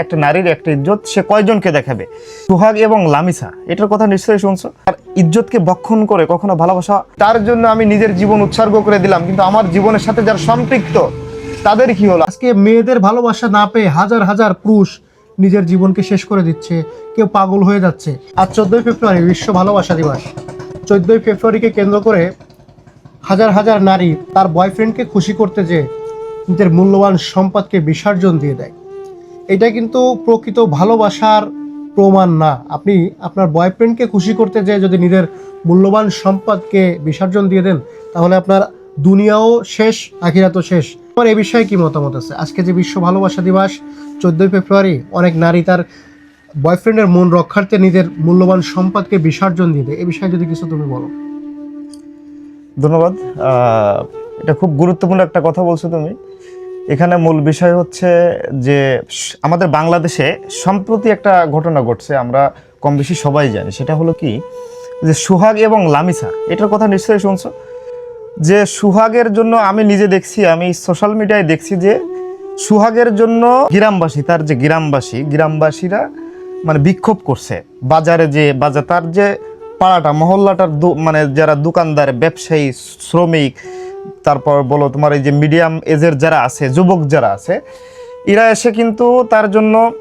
একটা নারীর একটা ইজ্জত, সে কয়জনকে দেখাবে? সুহাগ এবং লামিসা, এটার কথা নিশ্চয়ই শুনছো? আর ইজ্জতকে বক্ষণ করে কখনো ভালোবাসা? তার জন্য আমি নিজের জীবন উৎসর্গ করে দিলাম, কিন্তু আমার জীবনের সাথে যারা সম্পৃক্ত, তাদের কি হলো? আজকে মেয়েদের ভালোবাসা না পেয়ে হাজার হাজার পুরুষ নিজের জীবনকে শেষ করে দিচ্ছে, কেউ পাগল হয়ে যাচ্ছে। আজ চোদ্দই ফেব্রুয়ারি, বিশ্ব ভালোবাসা দিবস। চোদ্দই ফেব্রুয়ারিকে কেন্দ্র করে হাজার হাজার নারী তার বয়ফ্রেন্ডকে খুশি করতে যে নিজের মূল্যবান সম্পদকে বিসর্জন দিয়ে দেয়। এটা কিন্তু প্রকৃত ভালোবাসার প্রমাণ না। আপনি আপনার বয়ফ্রেন্ডকে খুশি করতে যে যদি নিজের মূল্যবান সম্পদকে বিসর্জন দিয়ে দেন, তাহলে আপনার দুনিয়াও শেষ, আখিরাতও শেষ। আমার এ বিষয়ে কি মতামত আছে? আজকে যে বিশ্ব ভালোবাসা দিবস, চোদ্দই ফেব্রুয়ারি, অনেক নারী তার বয়ফ্রেন্ডের মন রক্ষার্থে নিজের মূল্যবান সম্পদকে বিসর্জন দিয়ে দেয়। এ বিষয়ে যদি কিছু তুমি বলো। ধন্যবাদ। এটা খুব গুরুত্বপূর্ণ একটা কথা বলছো তুমি। এখানে মূল বিষয় হচ্ছে যে, আমাদের বাংলাদেশে সম্প্রতি একটা ঘটনা ঘটছে, আমরা কম বেশি সবাই জানি। সেটা হলো কি? যে সুহাগ এবং লামিসা এটার কথা নিশ্চয়ই শুনছো? যে সুহাগের জন্য আমি নিজে দেখছি, আমি সোশ্যাল মিডিয়ায় দেখছি যে সুহাগের জন্য গ্রামবাসী, তার যে গ্রামবাসী, গ্রামবাসীরা মানে বিক্ষোভ করছে। বাজারে যে, বাজার, তার যে পাড়াটা, মহল্লাটার মানে যারা দোকানদার, ব্যবসায়ী, শ্রমিক তারপর বলো তোমার এই যে মিডিয়াম এজের যারা আছে যুবক যারা আছে এরা এসে কিন্তু তার জন্য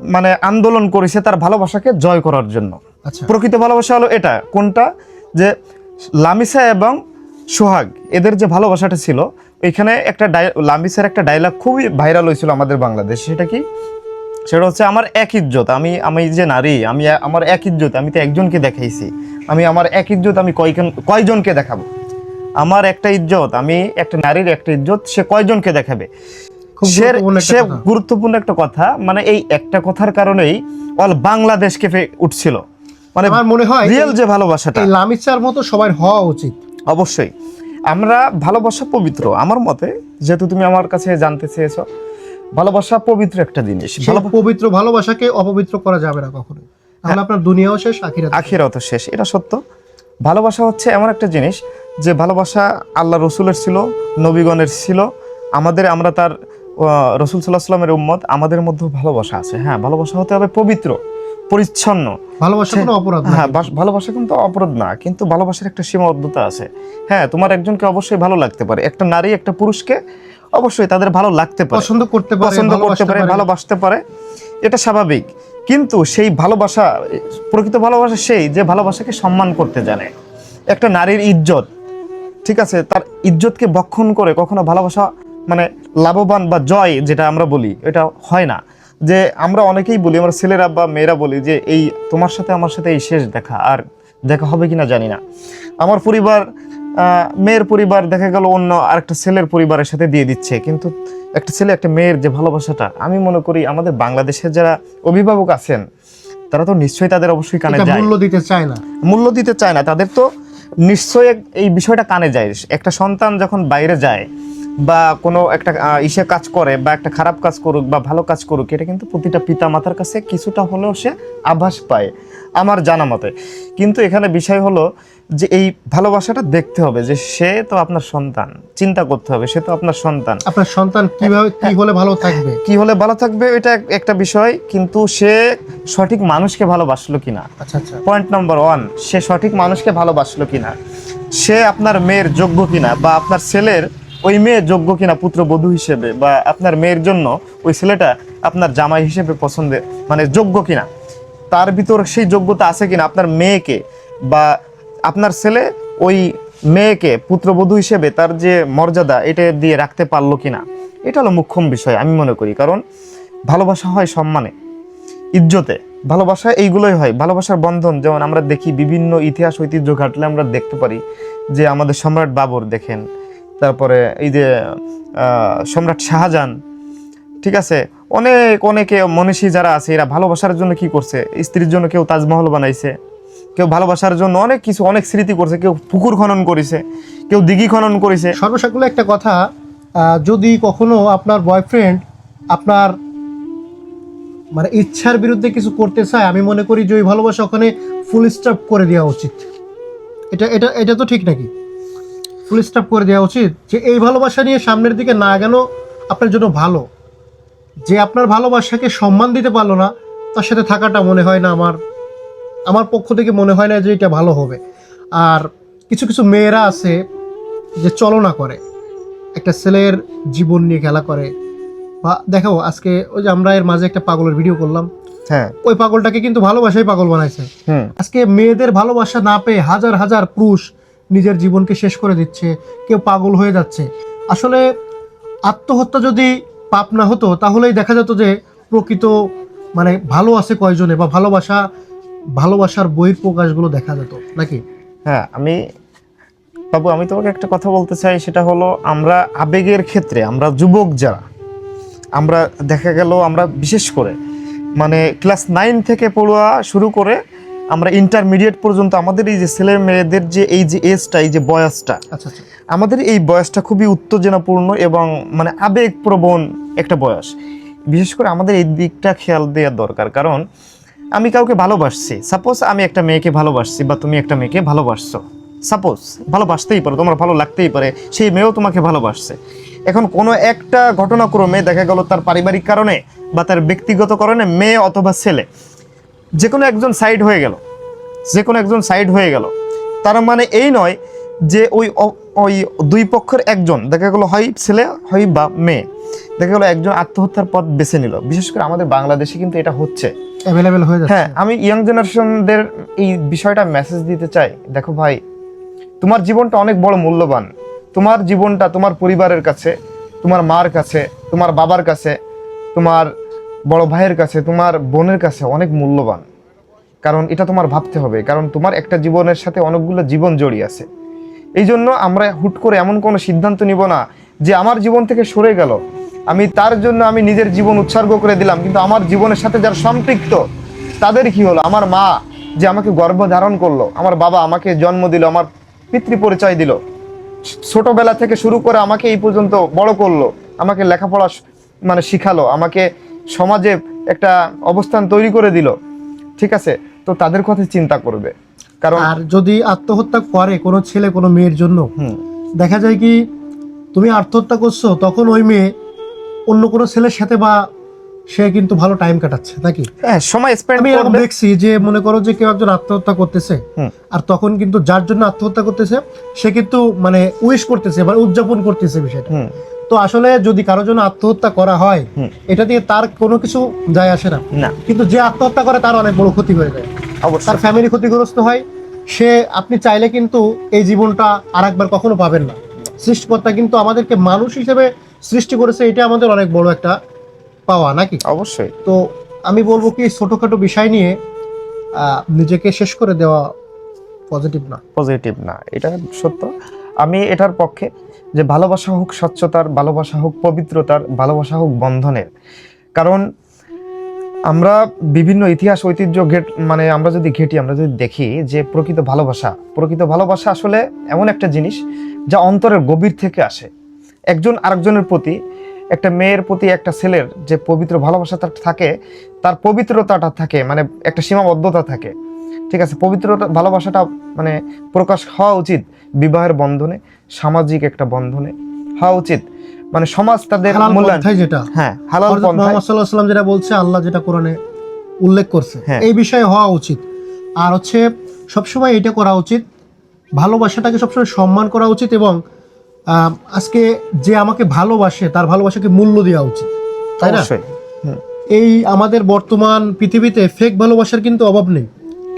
মানে আন্দোলন করেছে তার ভালোবাসাকে জয় করার জন্য। আচ্ছা। প্রকৃত ভালোবাসা হলো এটা কোনটা? যে লামিসা এবং সোহাগ এদের যে ভালোবাসাটা ছিল এখানে একটা লামিসার একটা ডায়লগ খুবই ভাইরাল হয়েছিল আমাদের বাংলাদেশে সেটা কি? সেটা হচ্ছে আমার এক ইজ্জত আমি আমি যে নারী আমি আমার এক ইজ্জত আমি তো একজনকে দেখাইছি আমি আমার এক ইজ্জত আমি কয়জন কয়জনকে দেখাবো? আমার একটা ইজ্জত আমি একটা নারীর একটা ইজ্জত সে কয়জনকে দেখাবে? সে গুরুত্বপূর্ণ একটা কথা। মানে এই একটা কথার কারণেই অল বাংলাদেশকে উঠছিল। মানে আমার মনে হয় রিয়েল যে ভালোবাসাটা। লামিচার মতো সবার হওয়া উচিত। অবশ্যই। আমরা ভালোবাসা পবিত্র। আমার মতে যেহেতু তুমি আমার কাছে জানতে চেয়েছো ভালোবাসা পবিত্র একটা জিনিস। পবিত্র ভালোবাসাকে অপবিত্র করা যাবে না কখনোই। তাহলে আপনার দুনিয়াও শেষ আখিরাত আখিরাত শেষ এটা সত্য। ভালোবাসা হচ্ছে এমন একটা জিনিস যে ভালোবাসা আল্লাহ রসুলের ছিল নবীগণের ছিল আমাদের আমরা তার রসুল সাল্লাহ সাল্লামের উম্মত আমাদের মধ্যেও ভালোবাসা আছে। হ্যাঁ ভালোবাসা হতে হবে পবিত্র পরিচ্ছন্ন। ভালোবাসা কোনো অপরাধ হ্যাঁ ভালোবাসা কিন্তু অপরাধ না কিন্তু ভালোবাসার একটা সীমাবদ্ধতা আছে। হ্যাঁ তোমার একজনকে অবশ্যই ভালো লাগতে পারে একটা নারী একটা পুরুষকে অবশ্যই তাদের ভালো লাগতে পারে। পছন্দ করতে পারে পছন্দ করতে পারে। ভালোবাসতে পারে এটা স্বাভাবিক। কিন্তু সেই ভালোবাসা প্রকৃত ভালোবাসা সেই যে ভালোবাসাকে সম্মান করতে জানে। একটা নারীর ইজ্জত ঠিক আছে তার ইজ্জতকে বক্ষণ করে কখনো ভালোবাসা মানে লাভবান বা জয় যেটা আমরা বলি এটা হয় না। যে আমরা অনেকেই বলি আমরা ছেলেরা বা মেয়েরা বলি যে এই তোমার সাথে আমার সাথে এই শেষ দেখা আর দেখা হবে কিনা জানি না। আমার পরিবার মেয়ের পরিবার দেখা গেল অন্য আরেকটা ছেলের পরিবারের সাথে দিয়ে দিচ্ছে। কিন্তু একটা ছেলে একটা মেয়ের যে ভালোবাসাটা আমি মনে করি আমাদের বাংলাদেশের যারা অভিভাবক আছেন তারা তো নিশ্চয়ই তাদের অবশ্যই কানে যায়। মূল্য দিতে চায় না। মূল্য দিতে চায় না তাদের তো নিশ্চয়ই এই বিষয়টা কানে যায়। একটা সন্তান যখন বাইরে যায় বা কোনো একটা ইসে কাজ করে বা একটা খারাপ কাজ করুক বা ভালো কাজ করুক, এটা কিন্তু প্রতিটা পিতা মাতার কাছে কিছুটা হলেও সে আভাস পায়। আমার জানা মতে। কিন্তু এখানে বিষয় হলো যে এই ভালোবাসাটা দেখতে হবে যে সে তো আপনার সন্তান চিন্তা করতে হবে সে তো আপনার সন্তান। আপনার সন্তান কীভাবে কি হলে ভালো থাকবে? কি হলে ভালো থাকবে এটা একটা বিষয় কিন্তু সে সঠিক মানুষকে ভালোবাসলো কিনা। আচ্ছা আচ্ছা। পয়েন্ট নাম্বার ওয়ান সে সঠিক মানুষকে ভালোবাসলো কিনা। সে আপনার মেয়ের যোগ্য কিনা বা আপনার ছেলের ওই মেয়ে যোগ্য কিনা পুত্রবধূ হিসেবে বা আপনার মেয়ের জন্য ওই ছেলেটা আপনার জামাই হিসেবে পছন্দের মানে যোগ্য কিনা। তার ভিতর সেই যোগ্যতা আছে কিনা? আপনার মেয়েকে বা আপনার ছেলে ওই মেয়েকে পুত্রবধূ হিসেবে তার যে মর্যাদা এটা দিয়ে রাখতে পারল কিনা? এটা হলো মুখ্যম বিষয়, আমি মনে করি। কারণ ভালোবাসা হয় সম্মানে, ইজ্জতে। ভালোবাসা এইগুলোই হয়। ভালোবাসার বন্ধন, যেমন আমরা দেখি বিভিন্ন ইতিহাস ঐতিহ্য ঘাটলে আমরা দেখতে পারি যে আমাদের সম্রাট বাবর দেখেন, তারপরে এই যে সম্রাট শাহজাহান, ঠিক আছে? অনেক, অনেকে মনীষী যারা আছে, এরা ভালোবাসার জন্য কি করছে? স্ত্রীর জন্য কেউ তাজমহল বানাইছে, কেউ ভালোবাসার জন্য অনেক কিছু, অনেক স্মৃতি করছে, কেউ পুকুর খনন করেছে, কেউ দিঘি খনন করেছে। সর্বসাকুল্য একটা কথা যদি কখনো আপনার বয়ফ্রেন্ড আপনার মানে ইচ্ছার বিরুদ্ধে কিছু করতে চায়, আমি মনে করি যে ওই ভালোবাসা ওখানে ফুল স্টপ করে দেওয়া উচিত। এটা এটা এটা তো ঠিক নাকি? ফুল স্টপ করে দেওয়া উচিত যে এই ভালোবাসা নিয়ে সামনের দিকে না গেল আপনার জন্য ভালো। যে আপনার ভালোবাসাকে সম্মান দিতে পারল না তার সাথে থাকাটা মনে হয় না আমার। আমার পক্ষ থেকে মনে হয় না যে এটা ভালো হবে। আর কিছু কিছু মেয়েরা আছে যে চলনা করে। একটা ছেলের জীবন নিয়ে খেলা করে। বা দেখো আজকে ওই যে আমরা এর মাঝে একটা পাগলের ভিডিও করলাম। হ্যাঁ। ওই পাগলটাকে কিন্তু ভালোবাসাই পাগল বানাইছে। আজকে মেয়েদের ভালোবাসা না পেয়ে হাজার হাজার পুরুষ নিজের জীবনকে শেষ করে দিচ্ছে। কেউ পাগল হয়ে যাচ্ছে। আসলে আত্মহত্যা যদি পাপ না হতো, তাহলেই দেখা যেত যে প্রকৃত মানে ভালো আছে কয়জনে বা ভালোবাসা, ভালোবাসার বহির প্রকাশগুলো দেখা যেত, নাকি? হ্যাঁ আমি, বাবু, আমি তোমাকে একটা কথা বলতে চাই, সেটা হলো আমরা আবেগের ক্ষেত্রে, আমরা যুবক যারা, আমরা দেখা গেল, আমরা বিশেষ করে মানে ক্লাস নাইন থেকে পড়ুয়া শুরু করে আমরা ইন্টারমিডিয়েট পর্যন্ত আমাদের এই যে ছেলে মেয়েদের যে এই যে এজটা এই যে বয়সটা আচ্ছা আচ্ছা। আমাদের এই বয়সটা খুবই উত্তেজনাপূর্ণ এবং মানে আবেগপ্রবণ একটা বয়স। বিশেষ করে আমাদের এই দিকটা খেয়াল দেওয়া দরকার কারণ আমি কাউকে ভালোবাসছি। সাপোজ আমি একটা মেয়েকে ভালোবাসছি বা তুমি একটা মেয়েকে ভালোবাসছো। সাপোজ ভালোবাসতেই পারো তোমার ভালো লাগতেই পারে সেই মেয়েও তোমাকে ভালোবাসছে। এখন কোনো একটা ঘটনাক্রমে দেখা গেল তার পারিবারিক কারণে বা তার ব্যক্তিগত কারণে মেয়ে অথবা ছেলে। যে কোনো একজন সাইড হয়ে গেল যে কোনো একজন সাইড হয়ে গেল। তার মানে এই নয় যে ওই ওই দুই পক্ষের একজন দেখা গেলো হয় ছেলে হয় বা মেয়ে দেখা গেলো একজন আত্মহত্যার পথ বেছে নিল। বিশেষ করে আমাদের বাংলাদেশে কিন্তু এটা হচ্ছে। অ্যাভেলেবেল হয়ে যাচ্ছে। হ্যাঁ আমি ইয়াং জেনারেশনদের এই বিষয়টা মেসেজ দিতে চাই। দেখো ভাই তোমার জীবনটা অনেক বড় মূল্যবান। তোমার জীবনটা তোমার পরিবারের কাছে তোমার মার কাছে তোমার বাবার কাছে তোমার বড় ভাইয়ের কাছে, তোমার বোনের কাছে অনেক মূল্যবান। কারণ এটা তোমার ভাবতে হবে, কারণ তোমার একটা জীবনের সাথে অনেকগুলো জীবন জড়িয়ে আছে। এই জন্য আমরা হুট করে এমন কোনো সিদ্ধান্ত নিব না যে আমার জীবন থেকে সরে গেল। আমি তার জন্য আমি নিজের জীবন উৎসর্গ করে দিলাম, কিন্তু আমার জীবনের সাথে যারা সম্পৃক্ত, তাদের কি হলো? আমার মা যে আমাকে গর্ভ ধারণ করল, আমার বাবা আমাকে জন্ম দিল, আমার পিতৃ পরিচয় দিল, ছোটবেলা থেকে শুরু করে আমাকে এই পর্যন্ত বড় করল, আমাকে লেখাপড়া মানে শিখালো, আমাকে সমাজে একটা অবস্থান তৈরি করে দিল ঠিক আছে? তো তাদের কথা চিন্তা করবে। কারণ আর যদি আত্মহত্যা করে কোনো ছেলে কোনো মেয়ের জন্য দেখা যায় কি তুমি আত্মহত্যা করছ তখন ওই মেয়ে অন্য কোনো ছেলের সাথে বা সে কিন্তু ভালো টাইম কাটাচ্ছে নাকি হ্যাঁ সময় স্পেন্ড আমি এরকম দেখছি যে মনে করো যে কেউ একজন আত্মহত্যা করতেছে আর তখন কিন্তু যার জন্য আত্মহত্যা করতেছে সে কিন্তু মানে উইশ করতেছে মানে উদযাপন করতেছে বিষয়টা। তো আসলে যদি কারোর জন্য আত্মহত্যা করা হয় এটা দিয়ে তার কোনো কিছু যায় আসে না। কিন্তু যে আত্মহত্যা করে তার অনেক বড় ক্ষতি হয়ে যায়। তার ফ্যামিলি ক্ষতিগ্রস্ত হয়। সে আপনি চাইলে কিন্তু এই জীবনটা আর একবার কখনো পাবেন না। সৃষ্টিকর্তা কিন্তু আমাদেরকে মানুষ হিসেবে সৃষ্টি করেছে এটা আমাদের অনেক বড় একটা পাওয়া নাকি? অবশ্যই। তো আমি বলব কি ছোটখাটো বিষয় নিয়ে আহ, নিজেকে শেষ করে দেওয়া পজিটিভ না। পজিটিভ না। এটা সত্য। আমি এটার পক্ষে যে ভালোবাসা হোক স্বচ্ছতার, ভালোবাসা হোক পবিত্রতার, ভালোবাসা হোক বন্ধনের। কারণ আমরা বিভিন্ন ইতিহাস ঐতিহ্য ঘেট মানে আমরা যদি ঘেটি, আমরা যদি দেখি যে প্রকৃত ভালোবাসা প্রকৃত ভালোবাসা আসলে এমন একটা জিনিস যা অন্তরের গভীর থেকে আসে। একজন আরেকজনের প্রতি, একটা মেয়ের প্রতি, একটা ছেলের যে পবিত্র ভালোবাসাটা থাকে, তার পবিত্রতাটা থাকে মানে একটা সীমাবদ্ধতা থাকে। ঠিক আছে পবিত্র ভালোবাসাটা মানে প্রকাশ হওয়া উচিত বিবাহের বন্ধনে সামাজিক একটা বন্ধনে হওয়া উচিত। মানে সমাজ তাদের মূল্যায়ন যেটা। হ্যাঁ হালাল পন্থায় ওয়াসাল্লাম যেটা বলছে আল্লাহ যেটা কোরআনে উল্লেখ করছে হ্যাঁ। এই বিষয়ে হওয়া উচিত। আর হচ্ছে সবসময় এটা করা উচিত ভালোবাসাটাকে সবসময় সম্মান করা উচিত এবং আজকে যে আমাকে ভালোবাসে তার ভালোবাসাকে মূল্য দেওয়া উচিত। তাই না? এই আমাদের বর্তমান পৃথিবীতে ফেক ভালোবাসার কিন্তু অভাব নেই।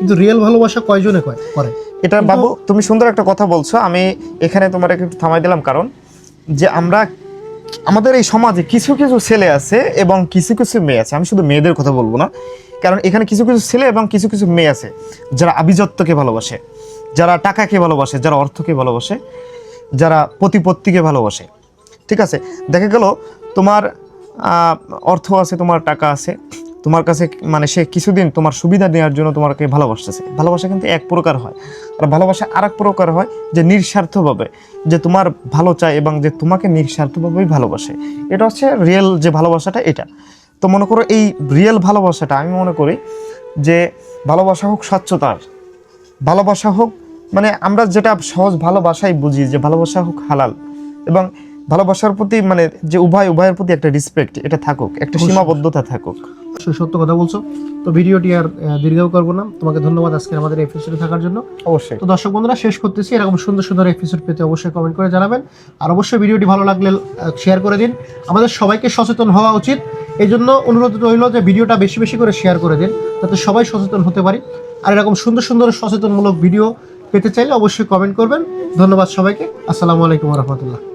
কিন্তু রিয়েল ভালোবাসা কয়জনে কয় করে? এটা বাবু তুমি সুন্দর একটা কথা বলছো। আমি এখানে তোমার একটু থামাই দিলাম কারণ যে আমরা আমাদের এই সমাজে কিছু কিছু ছেলে আছে এবং কিছু কিছু মেয়ে আছে। আমি শুধু মেয়েদের কথা বলব না। কারণ এখানে কিছু কিছু ছেলে এবং কিছু কিছু মেয়ে আছে যারা আভিজাত্যকে ভালোবাসে যারা টাকাকে ভালোবাসে যারা অর্থকে ভালোবাসে যারা প্রতিপত্তিকে ভালোবাসে। ঠিক আছে? দেখা গেল তোমার অর্থ আছে তোমার টাকা আছে। তোমার কাছে মানে সে কিছুদিন তোমার সুবিধা নেওয়ার জন্য তোমাকে ভালোবাসতেছে। ভালোবাসা কিন্তু এক প্রকার হয়। আর ভালোবাসা আর এক প্রকার হয় যে নিঃস্বার্থভাবে, যে তোমার ভালো চায় এবং যে তোমাকে নিঃস্বার্থভাবেই ভালোবাসে। এটা হচ্ছে রিয়েল যে ভালোবাসাটা এটা। তো মনে করো এই রিয়েল ভালোবাসাটা, আমি মনে করি যে ভালোবাসা হোক স্বচ্ছতার, ভালোবাসা হোক মানে আমরা যেটা সহজ ভালোবাসাই বুঝি যে ভালোবাসা হোক হালাল। এবং ভালোবাসার প্রতি মানে যে উভয় উভয়ের প্রতি একটা রেসপেক্ট এটা থাকুক একটা সীমাবদ্ধতা থাকুক। সত্য কথা বলছো। তো ভিডিওটি আর দীর্ঘ করব না। তোমাকে ধন্যবাদ আজকে আমাদের এপিসোডে থাকার জন্য। অবশ্যই। তো দর্শক বন্ধুরা শেষ করতেছি। এরকম সুন্দর সুন্দর এপিসোড পেতে অবশ্যই কমেন্ট করে জানাবেন। আর অবশ্যই ভিডিওটি ভালো লাগলে শেয়ার করে দিন। আমাদের সবাইকে সচেতন হওয়া উচিত। এই জন্য অনুরোধ রইল যে ভিডিওটা বেশি বেশি করে শেয়ার করে দিন যাতে সবাই সচেতন হতে পারি। আর এরকম সুন্দর সুন্দর সচেতনমূলক ভিডিও পেতে চাইলে অবশ্যই কমেন্ট করবেন। ধন্যবাদ সবাইকে। আসসালামু আলাইকুম রহমতুল্লাহ।